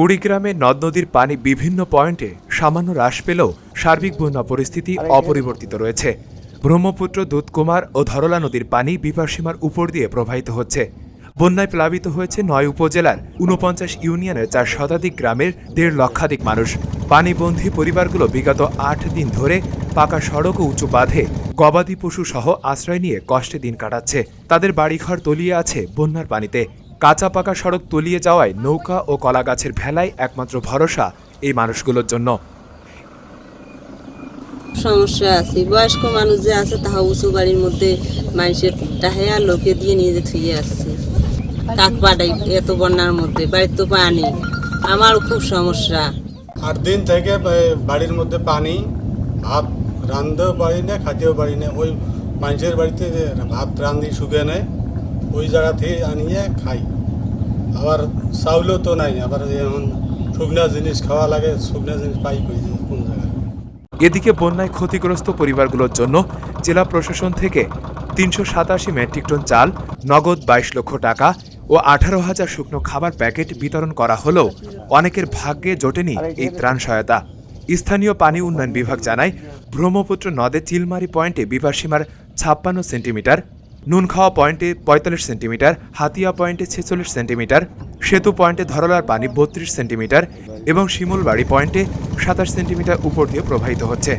কুড়িগ্রামে নদ নদীর পানি বিভিন্ন পয়েন্টে সামান্য হ্রাস পেলেও সার্বিক বন্যা পরিস্থিতি অপরিবর্তিত রয়েছে। ব্রহ্মপুত্র, দুধকুমার ও ধরলা নদীর পানি বিপাসীমার উপর দিয়ে প্রবাহিত হচ্ছে। বন্যায় প্লাবিত হয়েছে নয় উপজেলার উনপঞ্চাশ ইউনিয়নের চার শতাধিক গ্রামের দেড় লক্ষাধিক মানুষ। পানিবন্ধী পরিবারগুলো বিগত আট দিন ধরে পাকা সড়ক ও উঁচু বাঁধে গবাদি পশু সহ আশ্রয় নিয়ে কষ্টে দিন কাটাচ্ছে। তাদের বাড়িঘর তলিয়ে আছে বন্যার পানিতে। কাঁচা পাকা সড়ক তলিয়ে যাওয়ায় নৌকা ও কলা গাছের ভেলাই একমাত্র ভরসা এই মানুষগুলোর জন্য। সমস্যা আছে। বয়স্ক মানুষ যে আছে তাহা উঁচু বাড়ির মধ্যে মানুষের টাহেয়া লোকে দিয়ে নিয়ে যে থুয়ে আসছে। কাক পাটাই এত বন্যার মধ্যে বাড়ির তো পানি। আমারও খুব সমস্যা। আট দিন থেকে বাড়ির মধ্যে পানি ভাত রান্ধতেও পারি না খাতেও পারি না। ওই মানুষের বাড়িতে যে ভাত রান্ধি শুকে নেয়। ওই জায়গা থেকে আনিয়ে খাই। আবার চাউলও তো নাই, আবার যেমন শুকনা জিনিস খাওয়া লাগে, শুকনা জিনিস পাই কোন জায়গায়? এদিকে বন্যায় ক্ষতিগ্রস্ত পরিবারগুলোর জন্য জেলা প্রশাসন থেকে তিনশো সাতাশি মেট্রিক টন চাল, নগদ বাইশ লক্ষ টাকা ও আঠারো হাজার শুকনো খাবার প্যাকেট বিতরণ করা হলেও অনেকের ভাগ্যে জোটেনি এই ত্রাণ সহায়তা। স্থানীয় পানি উন্নয়ন বিভাগ জানায়, ব্রহ্মপুত্র নদে চিলমারি পয়েন্টে বিভাসীমার ছাপ্পান্ন সেন্টিমিটার নুনখাওয়া পয়েন্টে পঁয়তাল্লিশ সেন্টিমিটার, হাতিয়া পয়েন্টে ছেচল্লিশ সেন্টিমিটার, সেতু পয়েন্টে ধরলার পানি বত্রিশ সেন্টিমিটার এবং শিমুলবাড়ি পয়েন্টে সাতাশ সেন্টিমিটার উপর দিয়ে প্রবাহিত হচ্ছে।